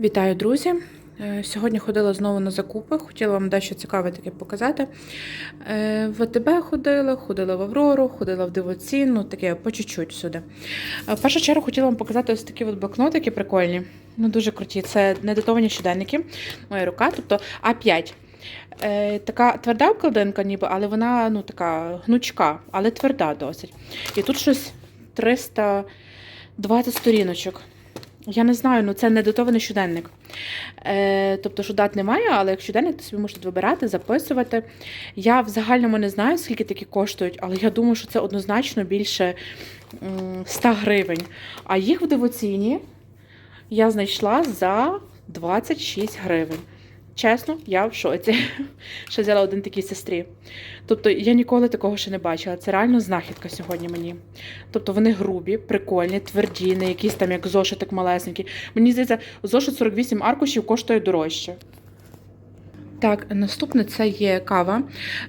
Вітаю, друзі! Е, Сьогодні ходила знову на закупи. Хотіла вам дещо цікаве таке показати. Е, В АТБ ходила, ходила в Аврору, ходила в Дивоцін, ну таке по чуть-чуть всюди. Е, В першу чергу хотіла вам показати ось такі от блокнотики прикольні. Ну, дуже круті. Це недатовані щоденники. Моя рука, тобто А5. Е, така тверда обкладинка, ніби, але вона ну, така гнучка, але тверда досить. І тут щось 320 сторіночок. Я не знаю, ну це не дотований щоденник. Е, тобто, що дат немає, але як щоденник, то собі можете вибирати, записувати. Я в загальному не знаю, скільки такі коштують, але я думаю, що це однозначно більше м, 100 гривень. А їх в девоційні я знайшла за 26 гривень. Чесно, я в шоці, Ще взяла один такий сестрі. Тобто я ніколи такого ще не бачила. Це реально знахідка сьогодні мені. Тобто вони грубі, прикольні, тверді, не якісь там як зошитик малесенький. Мені здається, зошит 48 аркушів коштує дорожче. Так, наступне це є кава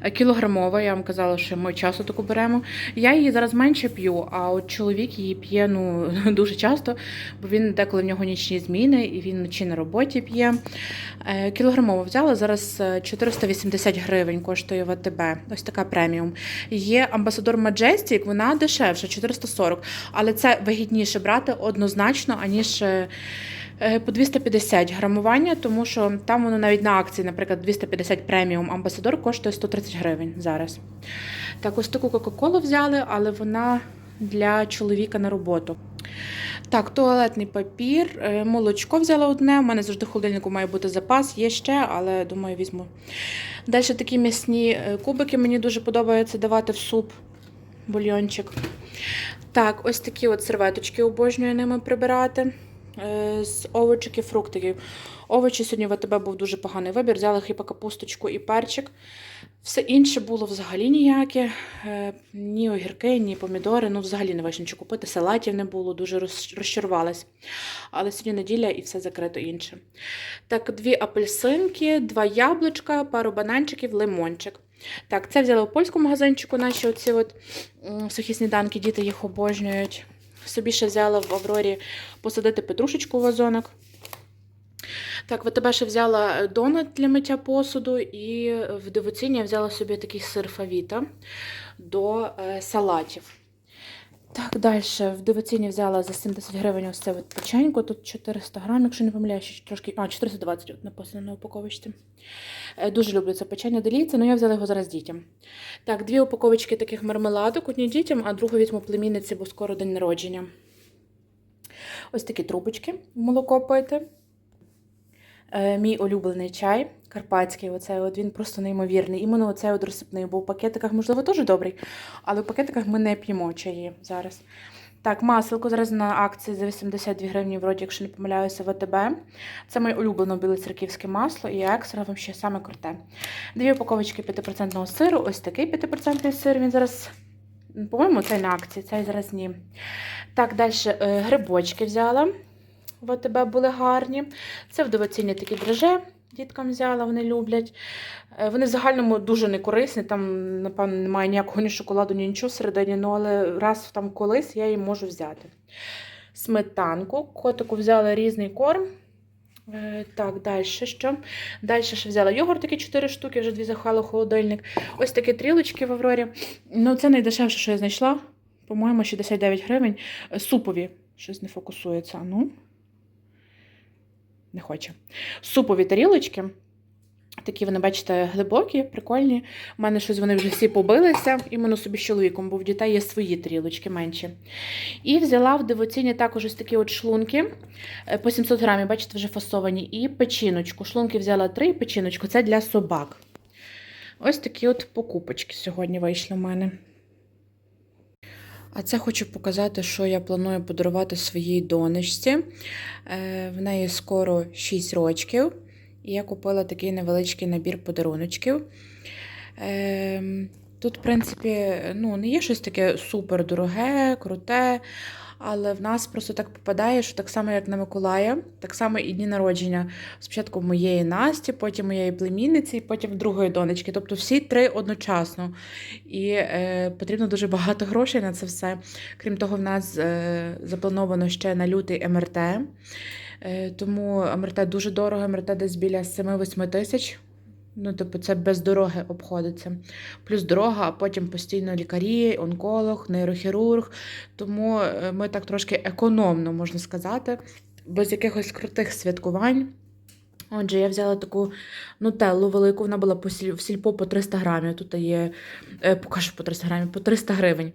е, кілограмова. Я вам казала, що ми часто таку беремо. Я її зараз менше п'ю, а от чоловік її п'є ну, дуже часто, бо він деколи в нього нічні зміни і він вночі на роботі п'є. Е, Кілограмова взяла зараз е, 480 гривень коштує в АТБ. Ось така преміум. Є амбасадор Majestic, вона дешевша, 440, але це вигідніше брати однозначно, аніж. Е, По 250 грамування, тому що там воно навіть на акції, наприклад, 250 преміум амбасадор коштує 130 гривень зараз. Так, ось таку Кока-Колу взяли, але вона для чоловіка на роботу. Так, туалетний папір, е, молочко взяла одне. У мене завжди в холодильнику має бути запас, є ще, але думаю, візьму. Далі такі м'ясні е, кубики мені дуже подобається давати в суп, бульйончик. Так, ось такі от серветочки обожнюю ними прибирати з овочів і фруктиків. Овочі сьогодні в АТБ був дуже поганий вибір. Взяли хіба капусточку і перчик. Все інше було взагалі ніяке. Е, Ні огірки, ні помідори. Ну, взагалі не вийшло нічого купити. Салатів не було, дуже розчарувалась. Але сьогодні неділя і все закрито інше. Так, дві апельсинки, два яблучка, пару бананчиків, лимончик. Так, це взяла в польському магазинчику наші оці от сухі сніданки, діти їх обожнюють. Собі ще взяла в Аврорі посадити петрушечку в вазонок. Так, в тебе ще взяла е, донат для миття посуду, і в дивоціні я взяла собі такий сир фавіта до е, салатів. Так, далі в дивоціні взяла за 70 гривень ось це от печенько. Тут 400 грам, якщо не помиляюся, трошки. А, 420 от написано на упаковочці. Е, Дуже люблю це печення деліться, але я взяла його зараз дітям. Так, дві упаковочки таких мармеладок, одні дітям, а другу візьму племінниці, бо скоро день народження. Ось такі трубочки молоко пити. Е, Мій улюблений чай карпатський, оцей от він просто неймовірний. Іменно оцей от розсипний, бо в пакетиках, можливо, теж добрий, але в пакетиках ми не п'ємо чаї зараз. Так, маселко зараз на акції за 82 гривні, вроді, якщо не помиляюся, в АТБ. Це моє улюблене білоцерківське масло і екстра вам ще саме круте. Дві упаковочки 5% сиру, ось такий 5% сир. Він зараз, по-моєму, цей на акції, цей зараз ні. Так, далі е, грибочки взяла. В АТБ були гарні. Це в довоцінні такі драже. Діткам взяла, вони люблять. Е, Вони в загальному дуже не корисні. Там, напевно, немає ніякого ні шоколаду, ні нічого всередині, ну, але раз там колись я її можу взяти. Сметанку. Котику взяла різний корм. Е, Так, далі що? Далі ще взяла йогурт, такі 4 штуки, вже дві захвали холодильник. Ось такі трілочки в Аврорі. Ну, це найдешевше, що я знайшла. По-моєму, 69 гривень. Е, Супові. Щось не фокусується. Ну, не хоче. Супові тарілочки. Такі вони, бачите, глибокі, прикольні. У мене щось вони вже всі побилися, іменно собі з чоловіком, бо в дітей є свої тарілочки менші. І взяла в дивоціні також ось такі от шлунки е, по 700 грамів, бачите, вже фасовані. І печіночку. Шлунки взяла три, і печіночку це для собак. Ось такі от покупочки сьогодні вийшли в мене. А це хочу показати, що я планую подарувати своїй донечці. Е, В неї скоро 6 років. І я купила такий невеличкий набір подаруночків. Ем, Тут, в принципі, ну, не є щось таке супер дороге, круте, але в нас просто так попадає, що так само, як на Миколая, так само і дні народження. Спочатку моєї Насті, потім моєї племінниці, і потім другої донечки. Тобто всі три одночасно. І е, потрібно дуже багато грошей на це все. Крім того, в нас е, заплановано ще на лютий МРТ. Е, Тому МРТ дуже дорого, МРТ десь біля 7-8 тисяч. Ну, типу, це без дороги обходиться. Плюс дорога, а потім постійно лікарі, онколог, нейрохірург. Тому е, ми так трошки економно, можна сказати, без якихось крутих святкувань. Отже, я взяла таку нутеллу велику, вона була по в сільпо по 300 грамів. Тут є, е, покажу по 300 грамів, по 300 гривень.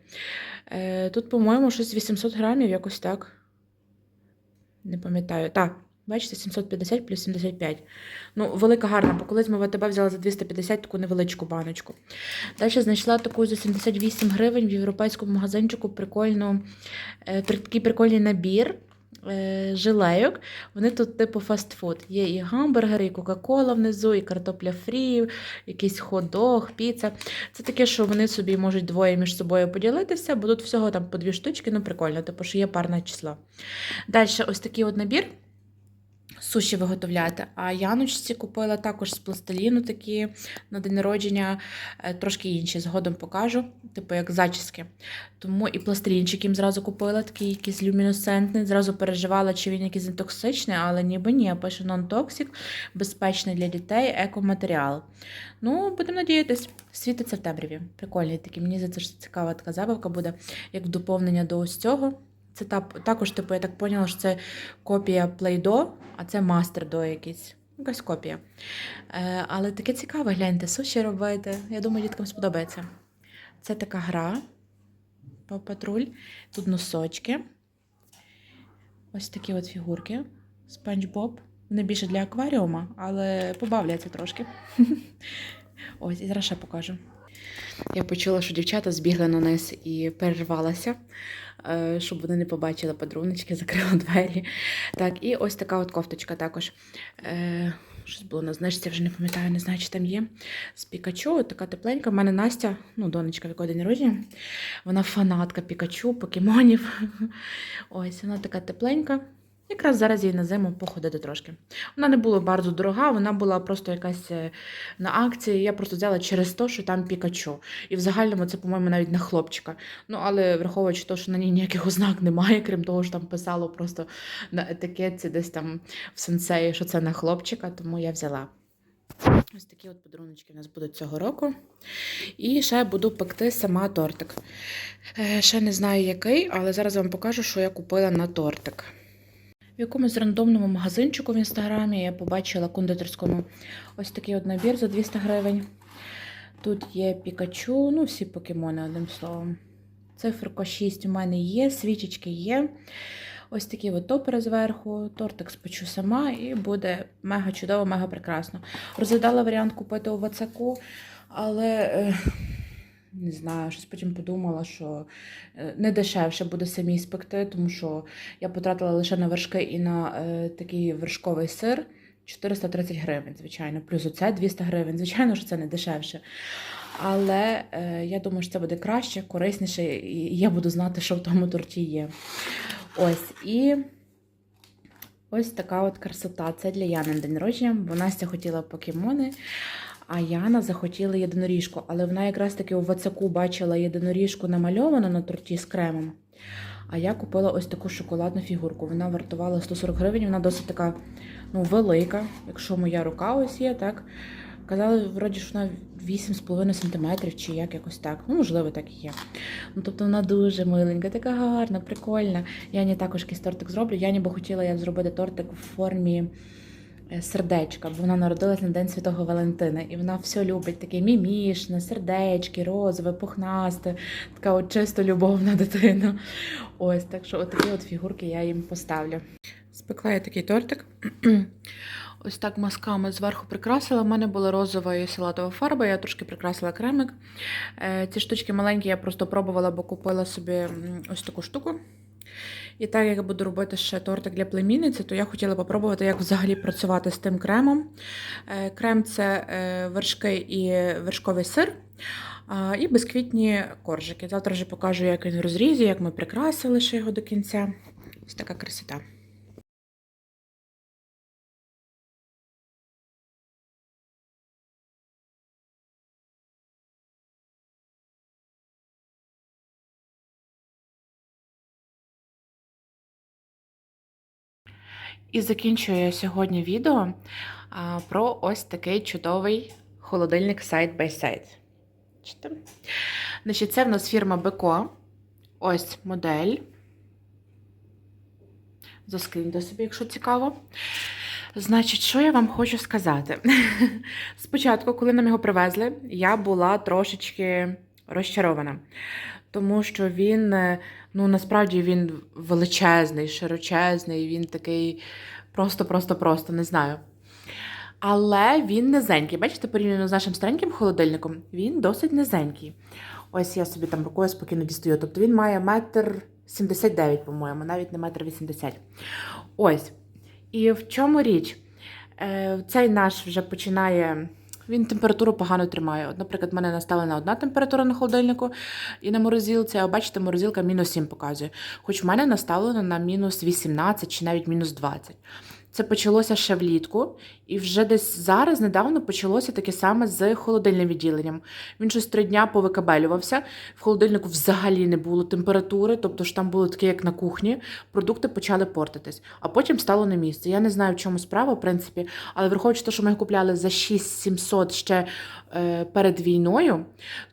Е, тут, по-моєму, щось 800 грамів, якось так. Не пам'ятаю. Так, бачите, 750 плюс 75. Ну, велика гарна, бо колись ми в АТБ взяли за 250 таку невеличку баночку. Далі знайшла таку за 78 гривень в європейському магазинчику прикольну, е, такий прикольний набір. е, Жилейок, вони тут типу фастфуд. Є і гамбургери, і Кока-Кола внизу, і картопля фрі, якийсь хот-дог, піца. Це таке, що вони собі можуть двоє між собою поділитися, бо тут всього там по дві штучки, ну прикольно, типу, що є парне число. Далі ось такий от набір. Суші виготовляти. А Яночці купила також з пластиліну такі на день народження, е, трошки інші. Згодом покажу, типу як зачіски. Тому і пластилінчик їм зразу купила, такий якийсь люмінесцентний. Зразу переживала, чи він якийсь нетоксичний, але ніби ні. Пише non-toxic, безпечний для дітей, екоматеріал. Ну, будемо надіятись, світиться в темряві. Прикольний такий. Мені здається, що цікава така забавка буде, як доповнення до ось цього. Це та, також, типу, я так поняла, що це копія Play-Doh, а це Master-Do якийсь. Якась копія. Е, але таке цікаве, гляньте, суші робити. Я думаю, діткам сподобається. Це така гра по патруль. Тут носочки. Ось такі от фігурки. Спанч Боб. Вони більше для акваріума, але побавляться трошки. Ось, і зараз ще покажу. Я почула, що дівчата збігли на низ і перервалася, щоб вони не побачили подаруночки, закрила двері. Так, і ось така от кофточка також. Е, Щось було на знижці, вже не пам'ятаю, не знаю, чи там є. З Пікачу, така тепленька. У мене Настя, ну, донечка, в якої день народження, вона фанатка Пікачу, покемонів. Ось, вона така тепленька. Якраз зараз їй на зиму походити трошки. Вона не була bardzo дорога, вона була просто якась е, на акції. Я просто взяла через те, що там Пікачу. І в загальному це, по-моєму, навіть на хлопчика. Ну, але враховуючи те, що на ній ніяких ознак немає, крім того, що там писало просто на етикетці десь там в сенсеї, що це на хлопчика, тому я взяла. Ось такі от подаруночки у нас будуть цього року. І ще буду пекти сама тортик. Е, Ще не знаю який, але зараз вам покажу, що я купила на тортик. В якомусь рандомному магазинчику в інстаграмі я побачила кондитерському ось такий от набір за 200 гривень. Тут є Пікачу, ну всі покемони, одним словом. Циферка 6 у мене є, свічечки є. Ось такі от топери зверху, тортик спечу сама і буде мега чудово, мега прекрасно. Розглядала варіант купити у Вацаку, але е, не знаю, щось потім подумала, що е, не дешевше буде самі спекти, тому що я потратила лише на вершки і на е, такий вершковий сир 430 гривень, звичайно. Плюс оце 200 гривень. Звичайно, що це не дешевше. Але е, я думаю, що це буде краще, корисніше, і я буду знати, що в тому торті є. Ось і ось така от красота. Це для Яни на день народження, бо Настя хотіла покемони, а Яна захотіла єдиноріжку. Але вона якраз таки у Вацаку бачила єдиноріжку намальовану на торті з кремом. А я купила ось таку шоколадну фігурку. Вона вартувала 140 гривень, вона досить така ну, велика, якщо моя рука ось є, так. Казали, вроді, що вона 8,5 см чи як якось так. Ну, можливо, так і є. Ну, тобто вона дуже миленька, така гарна, прикольна. Яні також якийсь тортик зроблю. Яні бо хотіла я зробити тортик в формі сердечка, бо вона народилась на День Святого Валентина. І вона все любить таке мімішне, сердечки, розове, пухнасте, така от чисто любовна дитина. Ось, так що от такі от фігурки я їм поставлю. Спекла я такий тортик. Ось так мазками зверху прикрасила. У мене була розова і салатова фарба, я трошки прикрасила кремик. Е, Ці штучки маленькі, я просто пробувала, бо купила собі ось таку штуку. І так як я буду робити ще тортик для племінниці, то я хотіла попробувати, як взагалі працювати з тим кремом. Е, Крем це е, вершки і вершковий сир. І безквітні коржики. Завтра вже покажу, як він в розрізі, як ми прикрасили ще його до кінця. Ось така красота. І закінчую сьогодні відео про ось такий чудовий холодильник Side by Side. Значить, це в нас фірма Беко. Ось модель. Заскріньте собі, якщо цікаво. Значить, що я вам хочу сказати? Спочатку, коли нам його привезли, я була трошечки розчарована, тому що він, е, ну насправді він величезний, широчезний, він такий просто-просто-просто, не знаю. Але він низенький. Бачите, порівняно з нашим стареньким холодильником, він досить низенький. Ось я собі там рукою спокійно дістаю. Тобто він має метр 79, по-моєму, навіть не метр 80. Ось. І в чому річ? Е, Цей наш вже починає. Він температуру погано тримає. От, наприклад, в мене наставлена одна температура на холодильнику і на морозилці, а бачите, морозилка мінус 7 показує. Хоч в мене наставлено на мінус 18 чи навіть мінус 20. Це почалося ще влітку, і вже десь зараз недавно почалося таке саме з холодильним відділенням. Він щось три дня повикабелювався. В холодильнику взагалі не було температури, тобто ж там було таке, як на кухні. Продукти почали портитись, а потім стало на місце. Я не знаю, в чому справа, в принципі, але враховуючи те, що ми купляли за 6700 ще е, перед війною,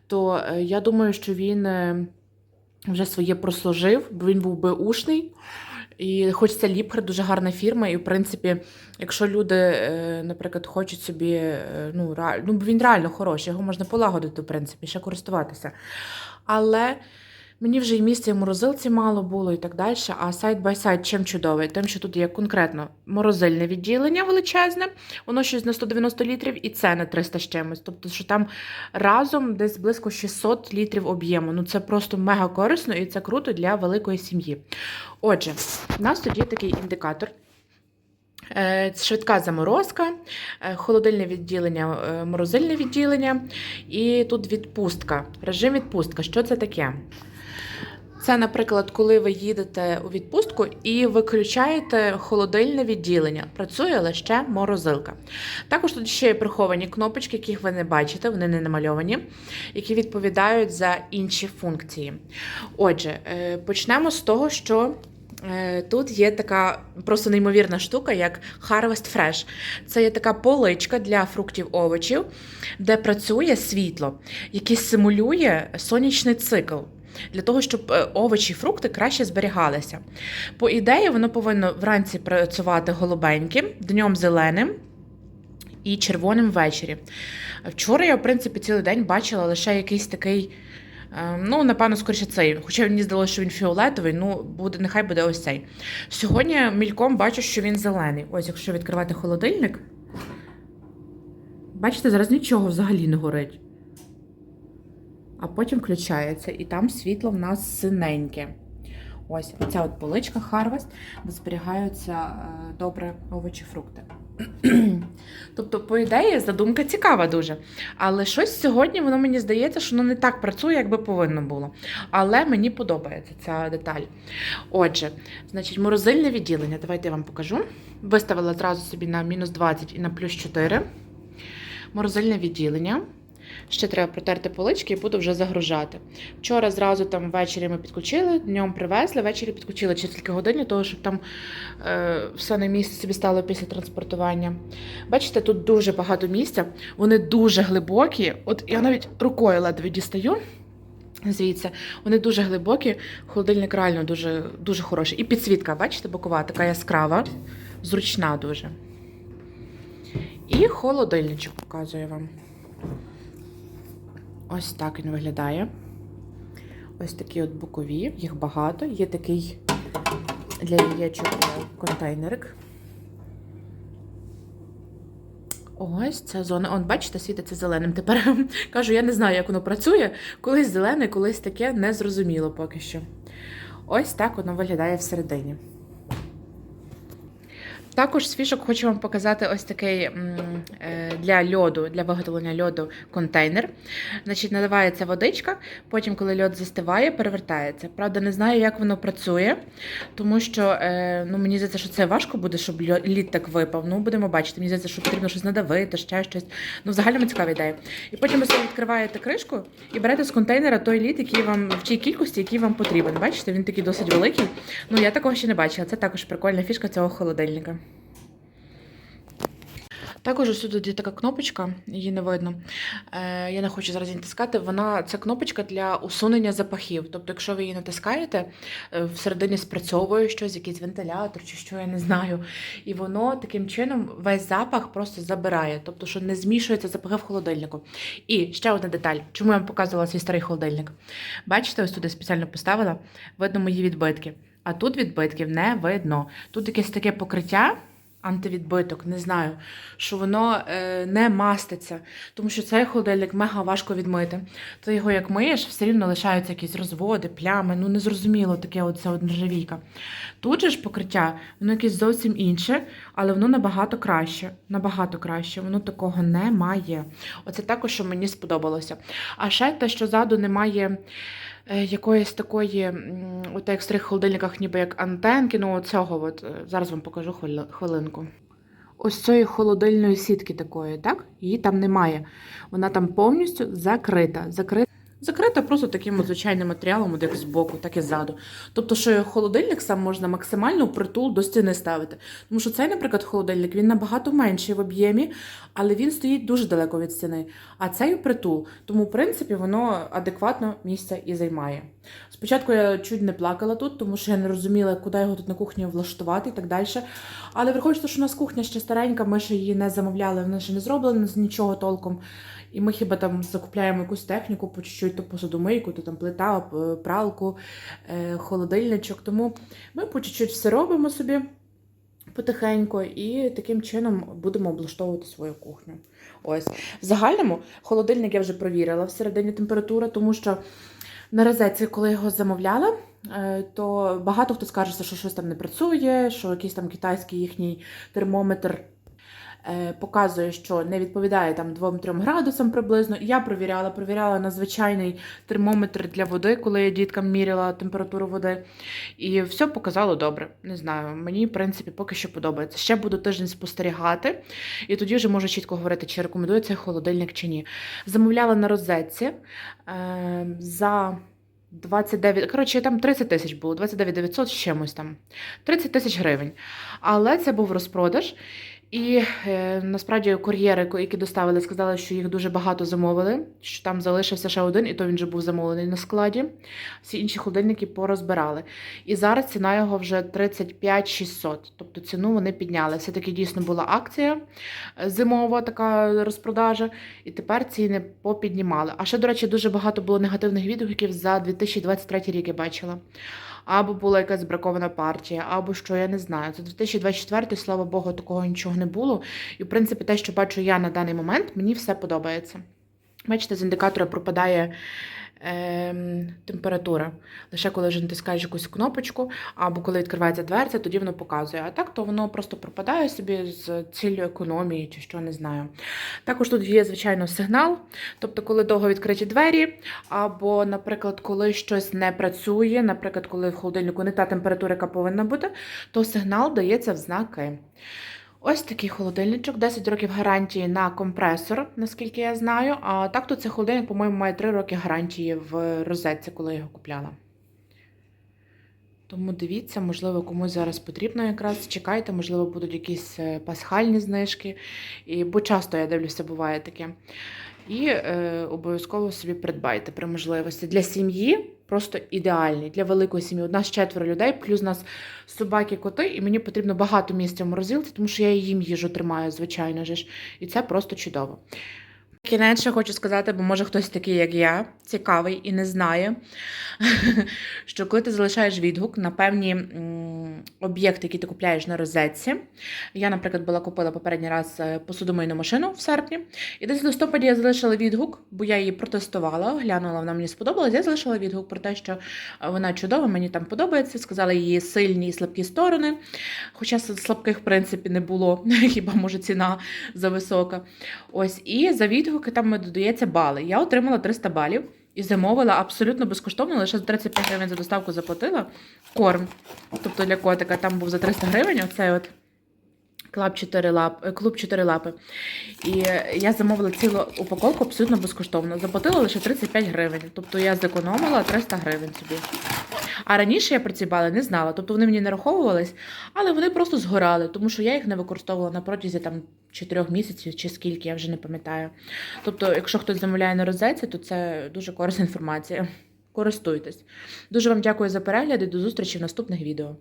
то е, я думаю, що він е, вже своє прослужив, бо він був беушний. І хоч це Ліпхер, дуже гарна фірма, і в принципі, якщо люди, е, наприклад, хочуть собі, е, ну, реаль- ну він реально хороший, його можна полагодити, в принципі, ще користуватися. Але мені вже і місця в морозилці мало було і так далі. А сайт by сайт чим чудовий? Тим, що тут є конкретно морозильне відділення величезне, воно щось на 190 літрів, і це на 300 з чимось. Тобто, що там разом десь близько 600 літрів об'єму. Ну це просто мега корисно і це круто для великої сім'ї. Отже, у нас тут є такий індикатор. Е, Швидка заморозка, е, холодильне відділення, е, морозильне відділення, і тут відпустка. Режим відпустка. Що це таке? Це, наприклад, коли ви їдете у відпустку і виключаєте холодильне відділення, працює лише морозилка. Також тут ще є приховані кнопочки, яких ви не бачите, вони не намальовані, які відповідають за інші функції. Отже, е, почнемо з того, що е, тут є така просто неймовірна штука, як Harvest Fresh. Це є така поличка для фруктів овочів, де працює світло, яке симулює сонячний цикл. Для того, щоб е, овочі і фрукти краще зберігалися. По ідеї, воно повинно вранці працювати голубеньким, днем зеленим і червоним ввечері. Вчора я, в принципі, цілий день бачила лише якийсь такий. е, Ну, напевно, скоріше цей. Хоча мені здалося, що він фіолетовий, ну буде, нехай буде ось цей. Сьогодні мільком бачу, що він зелений. Ось, якщо відкривати холодильник. Бачите, зараз нічого взагалі не горить. А потім включається, і там світло в нас синеньке. Ось оця от поличка Harvest, де зберігаються е, добре овочі, фрукти. тобто, по ідеї, задумка цікава дуже. Але щось сьогодні воно мені здається, що воно не так працює, як би повинно було. Але мені подобається ця деталь. Отже, значить, морозильне відділення. Давайте я вам покажу. Виставила зразу собі на мінус 20 і на плюс 4. Морозильне відділення. Ще треба протерти полички і буду вже загружати. Вчора зразу там ввечері ми підключили, днем привезли, ввечері підключили через кілька годин, того, щоб там е, все на місці собі стало після транспортування. Бачите, тут дуже багато місця, вони дуже глибокі. От я навіть рукою ледве дістаю. Звідси, вони дуже глибокі, холодильник реально дуже, дуже хороший. І підсвітка, бачите, бокова, така яскрава, зручна дуже. І холодильничок показую вам. Ось так він виглядає. Ось такі от бокові, їх багато. Є такий для яєчок контейнерик. Ось ця зона. Он, бачите, світиться зеленим. Тепер кажу, я не знаю, як воно працює. Колись зелене, колись таке незрозуміло поки що. Ось так воно виглядає всередині. Також з фішок хочу вам показати ось такий е, для льоду, для виготовлення льоду контейнер. Значить, наливається водичка, потім, коли льод застиває, перевертається. Правда, не знаю, як воно працює, тому що е, ну, мені здається, що це важко буде, щоб лід так випав. Ну, будемо бачити. Мені здається, що потрібно щось надавити, ще щось. Ну, взагалі цікава ідея. І потім ви відкриваєте кришку і берете з контейнера той лід, який вам в тій кількості, який вам потрібен. Бачите, він такий досить великий. Ну, я такого ще не бачила. Це також прикольна фішка цього холодильника. Також ось тут є така кнопочка, її не видно. Е, я не хочу зараз її натискати. Вона це кнопочка для усунення запахів. Тобто, якщо ви її натискаєте, е, всередині спрацьовує щось, якийсь вентилятор чи що, я не знаю. І воно таким чином весь запах просто забирає, тобто, що не змішується запахи в холодильнику. І ще одна деталь, чому я вам показувала свій старий холодильник. Бачите, ось туди спеціально поставила, видно мої відбитки. А тут відбитків не видно. Тут якесь таке покриття. Антивідбиток, не знаю, що воно е, не маститься, тому що цей холодильник мега важко відмити. Ти його як миєш, все рівно лишаються якісь розводи, плями, ну незрозуміло таке оце от нержавійка. Тут же ж покриття, воно якесь зовсім інше, але воно набагато краще. Набагато краще, воно такого немає. Оце також, що мені сподобалося. А ще те, що ззаду немає якоїсь такої, у старих холодильниках, ніби як антенки, ну цього от, е, зараз вам покажу хвилинку. Ось цієї холодильної сітки такої, так? Її там немає. Вона там повністю закрита. Закрита. Закрита просто таким от звичайним матеріалом, от як збоку, так і ззаду. Тобто, що холодильник сам можна максимально притул до стіни ставити. Тому що цей, наприклад, холодильник він набагато менший в об'ємі, але він стоїть дуже далеко від стіни. А цей притул. Тому, в принципі, воно адекватно місце і займає. Спочатку я чуть не плакала тут, тому що я не розуміла, куди його тут на кухні влаштувати і так далі. Але враховуючи, що у нас кухня ще старенька, ми ще її не замовляли, вона ще не зроблена нічого толком. І ми хіба там закупляємо якусь техніку, по чуть-чуть, то посудомийку, то там плита, пралку, е, холодильничок. Тому ми по чуть-чуть все робимо собі потихеньку і таким чином будемо облаштовувати свою кухню. Ось. В загальному холодильник я вже провірила всередині температура, тому що на розетці, коли його замовляла, е, то багато хто скаже, що щось там не працює, що якийсь там китайський їхній термометр показує, що не відповідає там 2-3 градусам приблизно. Я провіряла, провіряла на звичайний термометр для води, коли я діткам міряла температуру води. І все показало добре. Не знаю, мені, в принципі, поки що подобається. Ще буду тиждень спостерігати, і тоді вже можу чітко говорити, чи рекомендую цей холодильник чи ні. Замовляла на розетці е, за 29, коротше, там 30 тисяч було, 29 900 з чимось там. 30 тисяч гривень. Але це був розпродаж. І е, насправді кур'єри, які доставили, сказали, що їх дуже багато замовили, що там залишився ще один, і то він вже був замовлений на складі. Всі інші холодильники порозбирали. І зараз ціна його вже 35 600. Тобто ціну вони підняли. Все-таки дійсно була акція е, зимова, така розпродажа, і тепер ціни попіднімали. А ще, до речі, дуже багато було негативних відгуків за 2023 рік я бачила. Або була якась бракована партія, або що я не знаю. Це 2024, слава Богу, такого нічого не було. І, в принципі, те, що бачу я на даний момент, мені все подобається. Бачите, з індикатора пропадає температура. Лише коли вже натискаєш якусь кнопочку, або коли відкривається дверця, тоді воно показує. А так то воно просто пропадає собі з ціллю економії чи що не знаю. Також тут є, звичайно, сигнал. Тобто, коли довго відкриті двері, або, наприклад, коли щось не працює, наприклад, коли в холодильнику не та температура, яка повинна бути, то сигнал дається в знаки. Ось такий холодильничок, 10 років гарантії на компресор, наскільки я знаю. А так то цей холодильник, по-моєму, має 3 роки гарантії в розетці, коли я його купляла. Тому дивіться, можливо, комусь зараз потрібно якраз. Чекайте, можливо, будуть якісь е, пасхальні знижки. І, бо часто я дивлюся, буває таке. І е, обов'язково собі придбайте при можливості. Для сім'ї просто ідеальний. Для великої сім'ї. У нас четверо людей, плюс у нас собаки, коти, і мені потрібно багато місця в морозилці, тому що я їм їжу тримаю, звичайно ж. І це просто чудово. Кінець ще хочу сказати, бо може хтось такий, як я, цікавий і не знає, що коли ти залишаєш відгук на певні об'єкти, які ти купляєш на розетці. Я, наприклад, була купила попередній раз е, посудомийну машину в серпні, і десь в листопаді я залишила відгук, бо я її протестувала, глянула, вона мені сподобалась. Я залишила відгук про те, що вона чудова, мені там подобається. Сказала її сильні і слабкі сторони. Хоча слабких, в принципі, не було, хіба може ціна зависока. Ось, і за відгуки там додається бали. Я отримала 300 балів і замовила абсолютно безкоштовно, лише за 35 гривень за доставку заплатила корм. Тобто для котика там був за 300 гривень, оцей от клуб 4 лап, е, клуб 4 лапи. І е, я замовила цілу упаковку абсолютно безкоштовно. Заплатила лише 35 гривень. Тобто я зекономила 300 гривень собі. А раніше я про ці не знала, тобто вони мені нараховувались, але вони просто згорали, тому що я їх не використовувала на протязі там 4 місяців чи скільки, я вже не пам'ятаю. Тобто, якщо хтось замовляє на розетці, то це дуже корисна інформація. Користуйтесь. Дуже вам дякую за перегляд і до зустрічі в наступних відео.